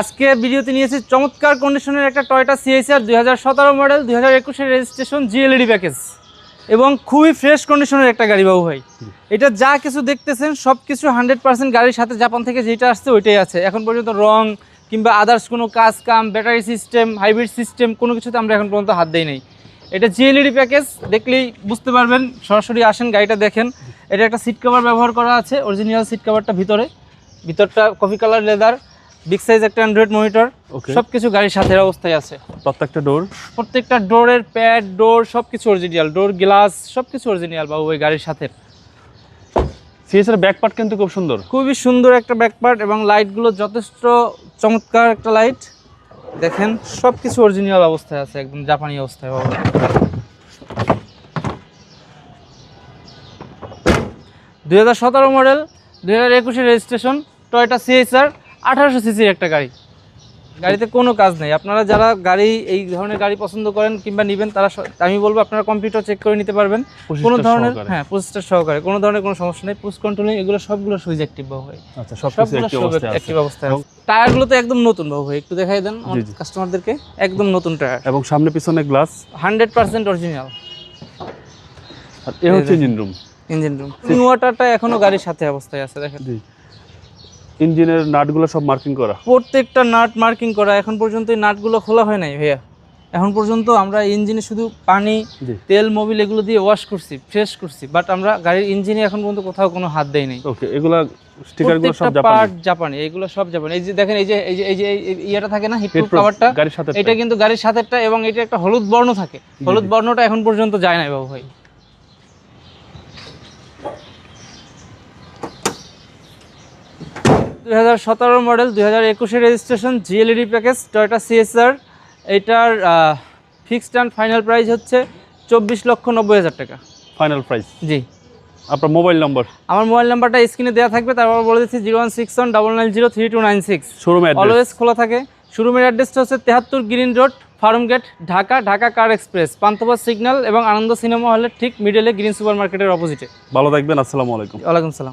আজকে ভিডিওতে নিয়েছি চমৎকার কন্ডিশনের একটা টয়টা সিএসআর দুই হাজার সতেরো মডেল দুই হাজার একুশের রেজিস্ট্রেশন জিএলইডি প্যাকেজ এবং খুবই ফ্রেশ কন্ডিশনের একটা গাড়ি বাবু ভাই। এটা যা কিছু দেখতেছেন সব কিছু হান্ড্রেড পার্সেন্ট গাড়ির সাথে জাপান থেকে যেটা আসছে ওইটাই আছে। এখন পর্যন্ত রং কিংবা আদার্স কোনো কাজ, কাম ব্যাটারি সিস্টেম হাইব্রিড সিস্টেম কোনো কিছুতে আমরা এখন পর্যন্ত হাত দেই নাই। এটা জিএলইডি প্যাকেজ দেখলেই বুঝতে পারবেন, সরাসরি আসেন, গাড়িটা দেখেন। এটা একটা সিট কভার ব্যবহার করা আছে অরিজিনাল সিট কভারটা ভিতরে। ভিতরটা coffee colour leather big size একটা অ্যান্ড্রয়েড মনিটর. সব কিছু গাড়ির সাথে অবস্থায় আছে। প্রত্যেকটা ডোর প্রত্যেকটা ডোরের প্যাড ডোর সব কিছু অরিজিনাল ডোর গ্লাস সব কিছু অরিজিনাল বাবু ওই গাড়ির সাথে। সিএসআর ব্যাক পার্ট কিন্তু খুব সুন্দর। খুবই সুন্দর একটা ব্যাকপার্ট এবং লাইটগুলো যথেষ্ট চমৎকার একটা লাইট দেখেন সব কিছু অরিজিনাল অবস্থায় আছে একদম জাপানি অবস্থায় বাবু। দুই হাজার সতেরো মডেল দুই হাজার একুশের রেজিস্ট্রেশন টয়টা সিএসআর আঠারোশো সিসির একটা গাড়ি। গাড়িতে কোনো কাজ নেই। আপনারা যারা গাড়ি এই ধরনের গাড়ি পছন্দ করেন কিংবা নেবেন তারা আমি বলব আপনারা কম্পিউটার চেক করে নিতে পারবেন। কোনো ধরনের হ্যাঁ প্রসেসটার সহকারে। কোনো ধরনের কোনো সমস্যা নেই। পুশ কন্ট্রোলিং এগুলো সবগুলো সুইচ অ্যাক্টিভ বাবু ভাই। আচ্ছা সব সবগুলো অবস্থায় অ্যাক্টিভ টায়ারগুলো তো একদম নতুন বাবু ভাই। একটু দেখাই দেন আমার। কাস্টমারদেরকে একদম নতুন টায়ার। এবং সামনে পিছনে গ্লাস হান্ড্রেড পার্সেন্ট অরিজিনাল আর এ হচ্ছে ইঞ্জিন রুম ইঞ্জিন রুম ওয়াটারটা এখনও গাড়ির সাথে অবস্থায় আছে দেখেন। ইঞ্জিনের নাটগুলো সব মার্কিং করা। প্রত্যেকটা নাট মার্কিং করা। এখন পর্যন্ত এই নাটগুলো খোলা হয় নাই ভাইয়া। এখন পর্যন্ত আমরা ইঞ্জিনে শুধু পানি তেল মোবিল এগুলো দিয়ে ওয়াশ করছি ফ্রেশ করছি। বাট আমরা গাড়ির ইঞ্জিনে এখন পর্যন্ত কোথাও কোনো হাত দেয় নাই। ওকে এগুলা স্টিকারগুলো সব জাপানি পার্ট জাপানি এগুলো সব জাপানি এই যে দেখেন এই যে এই যে এই যে ইয়েটা থাকে না হিটপ্রুফ কভারটা গাড়ির সাথে এটা কিন্তু গাড়ির সাথেরটা এবং এটা একটা হলুদ বর্ণ থাকে। হলুদ বর্ণটা এখন পর্যন্ত যায় নাই বাবু ভাই। দুই হাজার সতেরো মডেল দুই হাজার একুশের registration GLED package Toyota CSR এটার ফিক্সড অ্যান্ড ফাইনাল প্রাইস হচ্ছে চব্বিশ লক্ষ নব্বই হাজার টাকা। Final price ji. আপনার মোবাইল নম্বর আমার মোবাইল নাম্বারটা স্ক্রিনে দেওয়া থাকবে তারপর বলে দিচ্ছি zero one six one double nine zero three two nine six. Showroom address always খোলা থাকে। শোরুমের অ্যাড্রেসটা হচ্ছে তেহাত্তর green road farm gate Dhaka Dhaka car express Panthapath signal এবং আনন্দ সিনেমা হলের ঠিক মিডলে গ্রিন সুপার মার্কেটের অপোজিটে ভালো থাকবেন আসসালামু আলাইকুম। ওয়ালাইকুম সালাম।